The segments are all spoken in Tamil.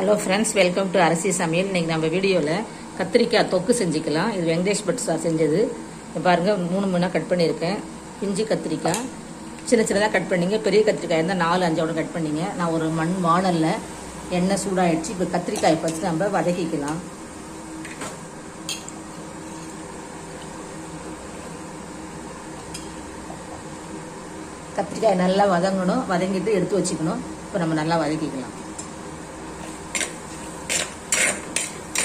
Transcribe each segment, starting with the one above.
Hello friends welcome to Arasi Samayal இன்றைக்கி நம்ம வீடியோவில் கத்திரிக்காய் தொக்கு செஞ்சுக்கலாம். இது வெங்கடேஷ் பட் சார் செஞ்சது. பாருங்கள் மூணு மூணாக கட் பண்ணியிருக்கேன். இஞ்சி கத்திரிக்காய். சின்ன சின்னதாக கட் பண்ணிங்க. பெரிய கத்திரிக்காய் இருந்தால் நாலு அஞ்சோட கட் பண்ணிங்க. நான் ஒரு மண் வானலில் எண்ணெய் சூடாகிடுச்சு இப்போ கத்திரிக்காய் ஃபஸ்ட்டு நம்ம வதக்கிக்கலாம். கத்திரிக்காய் நல்லா வதங்கணும். வதங்கிட்டு எடுத்து வச்சுக்கணும். இப்போ நம்ம நல்லா வதக்கிக்கலாம்.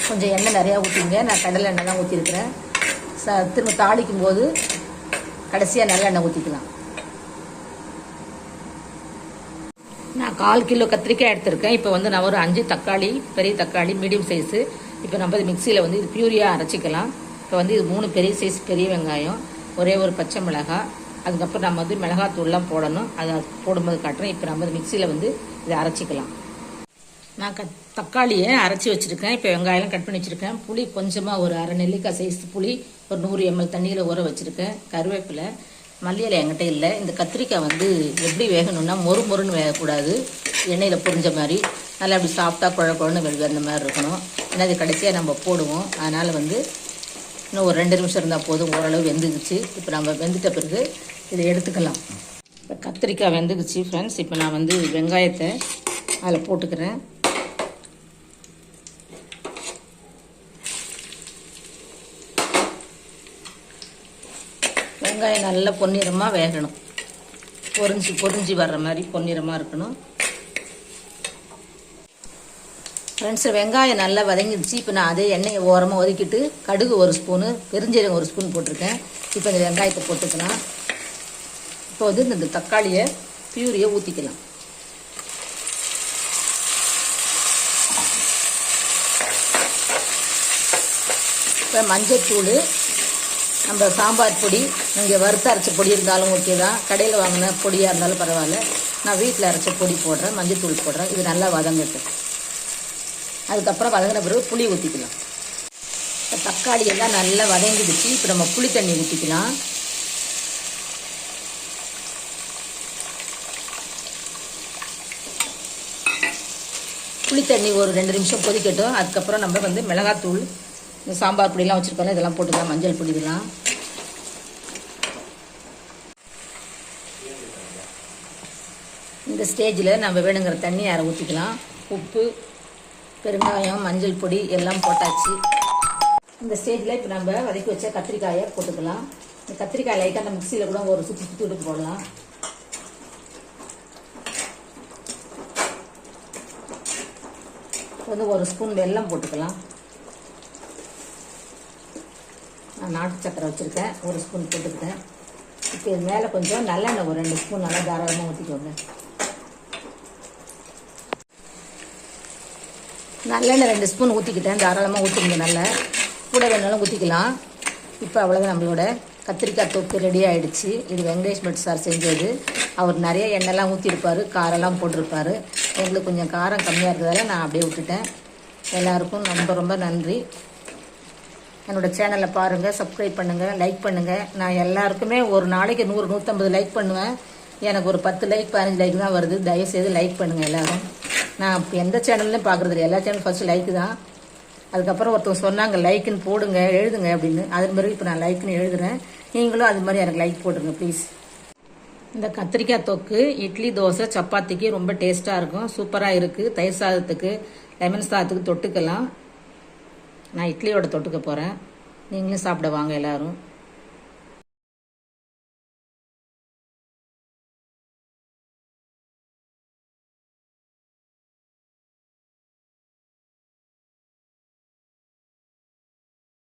கொஞ்சம் எண்ணெய் நிறையா ஊற்றிங்க நான் கடலை எண்ணெய் தான் ஊற்றிருக்கிறேன் ச திரும்ப தாளிக்கும் போது கடைசியாக நல்லெண்ணெய் ஊற்றிக்கலாம் நான் கால் கிலோ கத்திரிக்காய் எடுத்திருக்கேன். இப்போ வந்து நான் ஒரு அஞ்சு தக்காளி பெரிய தக்காளி மீடியம் சைஸு இப்போ நம்ம மிக்சியில் வந்து இது பியூரியாக அரைச்சிக்கலாம். இப்போ வந்து இது மூணு பெரிய சைஸ் பெரிய வெங்காயம் ஒரே ஒரு பச்சை மிளகாய் அதுக்கப்புறம் நம்ம வந்து மிளகாத்தூள்லாம் போடணும். அதை போடும்போது காட்டுறேன். இப்போ நம்ம மிக்சியில் வந்து இதை அரைச்சிக்கலாம். நான் க தக்காளியை அரைச்சி வச்சுருக்கேன். இப்போ வெங்காயம் கட் பண்ணி வச்சுருக்கேன். புளி கொஞ்சமாக ஒரு அரை நெல்லிக்காய் சைஸ் புளி ஒரு நூறு எம்எல் தண்ணியில் ஊற வச்சுருக்கேன். கருவேப்பிலை மல்லியில் என்கிட்ட இல்லை. இந்த கத்திரிக்காய் வந்து எப்படி வேகணும்னா மொறு மொறுன்னு வேகக்கூடாது. எண்ணெயில் பொரிஞ்ச மாதிரி. நல்லா அப்படி சாப்பிட்டா குழ குழன்னு வெ அந்த மாதிரி இருக்கணும். ஏன்னா அது கடைசியாக நம்ம போடுவோம். அதனால் வந்து இன்னும் ஒரு ரெண்டு நிமிஷம் இருந்தால் போதும். ஓரளவு வெந்துக்குச்சு இப்போ நம்ம வெந்துட்ட பிறகு இதை எடுத்துக்கலாம். இப்போ கத்திரிக்காய் வெந்துக்குச்சு ஃப்ரெண்ட்ஸ் இப்போ நான் வந்து வெங்காயத்தை அதில் போட்டுக்கிறேன். வெங்காயம் நல்லா பொன்னிறமாக வேகணும். பொறிஞ்சு பொரிஞ்சு வர்ற மாதிரி பொன்னிறமாக இருக்கணும். ஃப்ரெண்ட்ஸ் வெங்காயம் நல்லா வதங்கிடுச்சு. இப்போ நான் அதே எண்ணெயை ஓரமாக ஒதுக்கிட்டு கடுகு ஒரு ஸ்பூனு பெருஞ்சீரகம் ஒரு ஸ்பூன் போட்டிருக்கேன். இப்போ இந்த வெங்காயத்தை போட்டுக்கலாம். இப்போ வந்து இந்த தக்காளியை பியூரியை ஊற்றிக்கலாம் இப்போ மஞ்சள் தூள் நம்ம சாம்பார் பொடி இங்கே வறுத்து அரைச்ச பொடி இருந்தாலும் ஓகே தான். கடையில் வாங்கின பொடியாக இருந்தாலும் பரவாயில்ல. நான் வீட்டில் அரைச்ச பொடி போடுறேன் மஞ்சத்தூள் போடுறேன். இது நல்லா வதங்கட்டு அதுக்கப்புறம் வதங்கின பிறகு புளி ஊற்றிக்கலாம் இப்போ தக்காளி எல்லாம் நல்லா வதங்கிடுச்சு. இப்போ நம்ம புளி தண்ணி ஊற்றிக்கலாம் புளி தண்ணி ஒரு ரெண்டு நிமிஷம் கொதிக்கட்டும். அதுக்கப்புறம் நம்ம வந்து மிளகாத்தூள் இந்த சாம்பார் பொடியெலாம் வச்சுருக்கோம் இதெல்லாம் போட்டுக்கலாம். மஞ்சள் பொடி இதெல்லாம். இந்த ஸ்டேஜில் நம்ம வேணுங்கிற தண்ணி அரை ஊற்றிக்கலாம் உப்பு பெருங்காயம் மஞ்சள் பொடி எல்லாம் போட்டாச்சு. இந்த ஸ்டேஜில் இப்போ நம்ம வதக்கி வச்ச கத்திரிக்காயை போட்டுக்கலாம். இந்த கத்திரிக்காய் லைட்டாக அந்த மிக்சியில் கூட ஒரு சுற்றி சுற்றி விட்டு போடலாம். வந்து ஒரு ஸ்பூன் வெல்லம் போட்டுக்கலாம். நான் நாட்டு சக்கரை வச்சுருக்கேன். ஒரு ஸ்பூன் போட்டுக்கிட்டேன். இப்போ இது மேலே கொஞ்சம் நல்லெண்ணெய் ஒரு ரெண்டு ஸ்பூன் நல்லா தாராளமாக ஊற்றிக்கோங்க நல்லெண்ணெய் ரெண்டு ஸ்பூன் ஊற்றிக்கிட்டேன் தாராளமாக ஊற்றிங்க நல்லா. கூட வேணாலும் ஊற்றிக்கலாம் இப்போ அவ்வளோதான் நம்மளோட கத்திரிக்காய் தொக்கு ரெடி ஆகிடுச்சு இது வெங்கடேஷ் பட் சார் செஞ்சது. அவர் நிறைய எண்ணெய்லாம் ஊற்றிருப்பார் காரெல்லாம் போட்டிருப்பார். எங்களுக்கு கொஞ்சம் காரம் கம்மியாக இருக்கிறதால நான் அப்படியே விட்டுட்டேன். எல்லாருக்கும் ரொம்ப ரொம்ப நன்றி. என்னோடய சேனலை பாருங்கள் சப்ஸ்கிரைப் பண்ணுங்கள் லைக் பண்ணுங்கள் நான் எல்லாருக்குமே ஒரு நாளைக்கு நூறு நூற்றம்பது லைக் பண்ணுவேன். எனக்கு ஒரு பத்து லைக் பதினஞ்சு லைக் தான் வருது. தயவுசெய்து லைக் பண்ணுங்கள் எல்லோரும். நான் இப்போ எந்த சேனல்லையும் பார்க்குறது இல்லை எல்லா சேனல் ஃபஸ்ட்டு லைக்கு தான். அதுக்கப்புறம் ஒருத்தவங்க சொன்னாங்க லைக்குன்னு போடுங்க எழுதுங்க அப்படின்னு. அது மாதிரி இப்போ நான் லைக்குன்னு எழுதுகிறேன் நீங்களும் அது மாதிரி எனக்கு லைக் போட்டுருங்க ப்ளீஸ் இந்த கத்திரிக்காய் தொக்கு இட்லி தோசை சப்பாத்திக்கு ரொம்ப டேஸ்ட்டாக இருக்கும். சூப்பராக இருக்குது தயிர் சாதத்துக்கு லெமன் சாதத்துக்கு தொட்டுக்கலாம். நான் இட்லியோட தொட்டுக்க போகிறேன் நீங்களும் சாப்பிட வாங்க எல்லோரும்.